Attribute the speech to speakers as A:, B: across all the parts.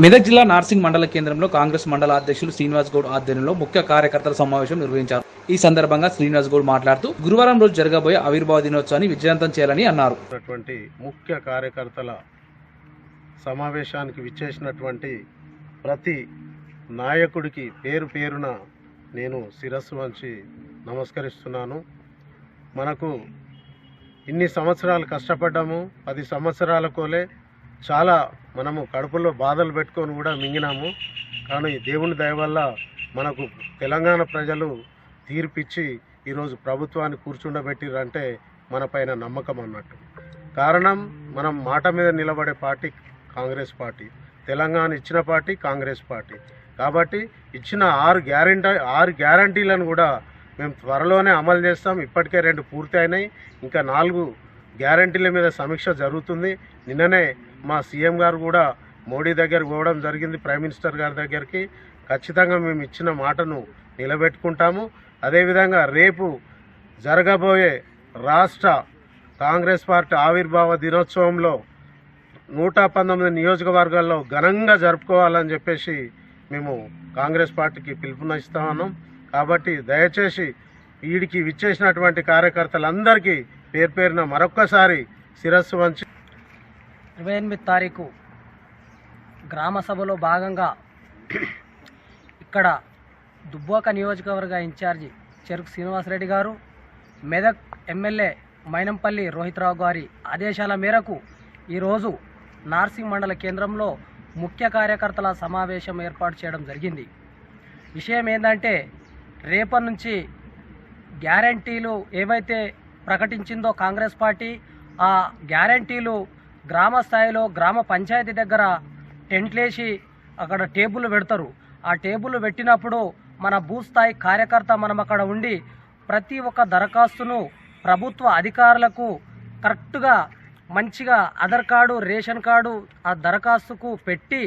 A: మెదక్ జిల్లా నార్సింగ్ మండల కేంద్రంలో కాంగ్రెస్ మండల అధ్యక్షులు శ్రీనివాస్ గౌడ్ ఆధ్వర్యంలో ముఖ్య కార్యకర్తల సమావేశం నిర్వహించారు. ఈ సందర్భంగా శ్రీనివాస్ గౌడ్ మాట్లాడుతూ గురువారం రోజు జరగబోయే ఆవిర్భావ దినోత్సవాన్ని విజయవంతం చేయాలని అన్నారు.
B: ముఖ్య కార్యకర్తల సమావేశానికి విచ్చేసినటువంటి ప్రతి నాయకుడికి పేరు పేరున నేను శిరస్సు వంచి నమస్కరిస్తున్నాను. మనకు ఇన్ని సంవత్సరాలు కష్టపడ్డాము పది సంవత్సరాల కోలే చాలా మనము కడుపులో బాధలు పెట్టుకొని కూడా మింగినాము. కానీ దేవుని దయ వల్ల మనకు తెలంగాణ ప్రజలు తీర్పిచ్చి ఈరోజు ప్రభుత్వాన్ని కూర్చుండబెట్టిరంటే మన పైన నమ్మకం అన్నట్టు. కారణం మనం మాట మీద నిలబడే పార్టీ కాంగ్రెస్ పార్టీ. తెలంగాణ ఇచ్చిన పార్టీ కాంగ్రెస్ పార్టీ. కాబట్టి ఇచ్చిన ఆరు గ్యారంటీ ఆరు గ్యారంటీలను కూడా మేము త్వరలోనే అమలు చేస్తాం. ఇప్పటికే రెండు పూర్తి అయినాయి ఇంకా నాలుగు గ్యారంటీల మీద సమీక్ష జరుగుతుంది. నిన్ననే మా సీఎం గారు కూడా మోడీ దగ్గరికి పోవడం జరిగింది ప్రైమ్ మినిస్టర్ గారి దగ్గరికి. ఖచ్చితంగా మేము ఇచ్చిన మాటను నిలబెట్టుకుంటాము. అదేవిధంగా రేపు జరగబోయే రాష్ట్ర కాంగ్రెస్ పార్టీ ఆవిర్భావ దినోత్సవంలో నూట పంతొమ్మిది నియోజకవర్గాల్లో ఘనంగా జరుపుకోవాలని చెప్పేసి మేము కాంగ్రెస్ పార్టీకి పిలుపునిస్తా ఉన్నాం కాబట్టి దయచేసి వీడికి విచ్చేసినటువంటి కార్యకర్తలందరికీ పేరు పేరున మరొక్కసారి శిరస్సు వంచి
C: ఇరవై ఎనిమిది తారీఖు గ్రామ సభలో భాగంగా ఇక్కడ దుబ్బాక నియోజకవర్గ ఇన్ఛార్జి చెరుకు శ్రీనివాసరెడ్డి గారు మెదక్ ఎమ్మెల్యే మైనంపల్లి రోహిత్రావు గారి ఆదేశాల మేరకు ఈరోజు నార్సింగ్ మండల కేంద్రంలో ముఖ్య కార్యకర్తల సమావేశం ఏర్పాటు చేయడం జరిగింది. విషయం ఏంటంటే రేపటి నుంచి గ్యారంటీలు ఏవైతే ప్రకటించిందో కాంగ్రెస్ పార్టీ ఆ గ్యారంటీలు గ్రామ స్థాయిలో గ్రామ పంచాయతీ దగ్గర టెంట్లేసి అక్కడ టేబుల్ పెడతారు. ఆ టేబుల్ పెట్టినప్పుడు మన భూస్థాయి కార్యకర్త మనం అక్కడ ఉండి ప్రతి ఒక్క దరఖాస్తును ప్రభుత్వ అధికారులకు కరెక్ట్గా మంచిగా ఆధార్ కార్డు రేషన్ కార్డు ఆ దరఖాస్తుకు పెట్టి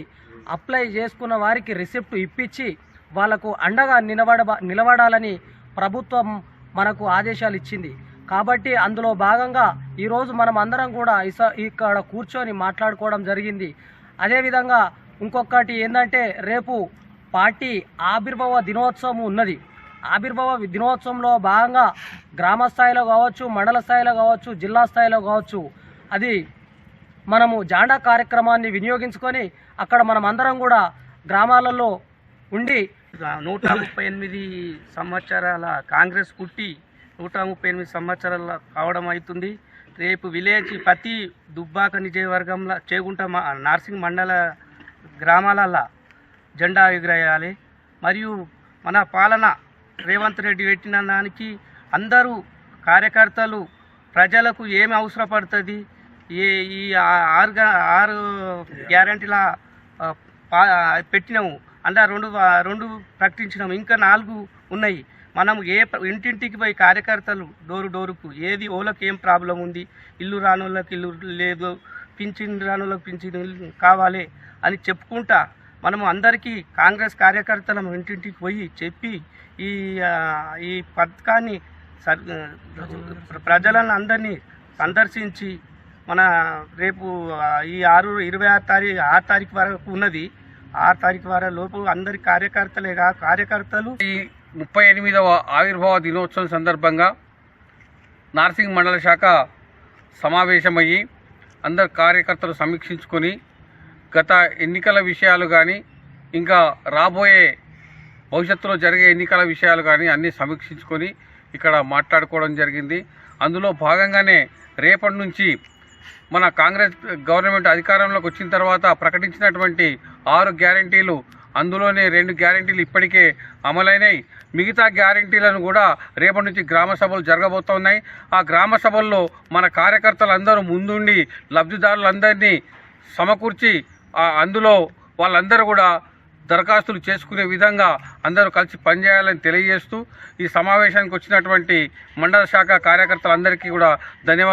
C: అప్లై చేసుకున్న వారికి రిసిప్ట్ ఇప్పించి వాళ్ళకు అండగా నిలబడ నిలబడాలని ప్రభుత్వం మనకు ఆదేశాలు ఇచ్చింది. కాబట్టి అందులో భాగంగా ఈరోజు మనం అందరం కూడా ఇస ఇక్కడ కూర్చొని మాట్లాడుకోవడం జరిగింది. అదేవిధంగా ఇంకొకటి ఏంటంటే రేపు పార్టీ ఆవిర్భావ దినోత్సవం ఉన్నది. ఆవిర్భావ దినోత్సవంలో భాగంగా గ్రామ స్థాయిలో కావచ్చు మండల స్థాయిలో కావచ్చు జిల్లా స్థాయిలో కావచ్చు అది మనము జాండా కార్యక్రమాన్ని వినియోగించుకొని అక్కడ మనం అందరం కూడా గ్రామాలలో ఉండి
D: నూట ముప్పై ఎనిమిది సంవత్సరాల కాంగ్రెస్ పుట్టి నూట ముప్పై ఎనిమిది సంవత్సరాల కావడం అవుతుంది. రేపు విలేజ్ ప్రతి దుబ్బాక నిజవర్గంలో చేగుంట మ- నార్సింగ్ మండల గ్రామాలల్లో జెండా ఎగురేయాలి. మరియు మన పాలన రేవంత్ రెడ్డి పెట్టిన దానికి అందరూ కార్యకర్తలు ప్రజలకు ఏమి అవసరపడుతుంది? ఏ ఈ ఆరు ఆరు గ్యారంటీల పా- పెట్టినాము. అంటే రెండు రెండు ప్రకటించినాము. ఇంకా నాలుగు ఉన్నాయి. మనం ఏ ఇంటింటికి పోయి కార్యకర్తలు డోరు డోరుకు ఏది ఓలకు ఏం ప్రాబ్లం ఉంది ఇల్లు రానులకు ఇల్లు లేదు పింఛన్ రానులకు పింఛన్ కావాలి అని చెప్పుకుంటా మనము అందరికీ కాంగ్రెస్ కార్యకర్తల ఇంటింటికి పోయి చెప్పి ఈ ఈ పథకాన్ని ప్రజలను అందరినీ సందర్శించి మన రేపు ఈ ఆరు ఇరవై ఆరు తారీఖు ఆరు తారీఖు వరకు ఉన్నది. ఆరు తారీఖు వరకు లోపు అందరి కార్యకర్తలేగా కార్యకర్తలు
E: ఈ ముప్పై ఎనిమిదవ ఆవిర్భావ దినోత్సవం సందర్భంగా నార్సింగ్ మండల శాఖ సమావేశమయ్యి అందరు కార్యకర్తలు సమీక్షించుకొని గత ఎన్నికల విషయాలు కానీ ఇంకా రాబోయే భవిష్యత్తులో జరిగే ఎన్నికల విషయాలు కానీ అన్నీ సమీక్షించుకొని ఇక్కడ మాట్లాడుకోవడం జరిగింది. అందులో భాగంగానే రేపటి నుంచి మన కాంగ్రెస్ గవర్నమెంట్ అధికారంలోకి వచ్చిన తర్వాత ప్రకటించినటువంటి ఆరు గ్యారంటీలు అందులోనే రెండు గ్యారంటీలు ఇప్పటికే అమలైనాయి. మిగతా గ్యారంటీలను కూడా రేపటి నుంచి గ్రామ సభలు జరగబోతున్నాయి. ఆ గ్రామ సభల్లో మన కార్యకర్తలందరూ ముందుండి లబ్ధిదారులందరినీ సమకూర్చి అందులో వాళ్ళందరూ కూడా దరఖాస్తులు చేసుకునే విధంగా అందరూ కలిసి పనిచేయాలని తెలియజేస్తూ ఈ సమావేశానికి వచ్చినటువంటి మండల శాఖ కార్యకర్తలందరికీ కూడా ధన్యవాదాలు.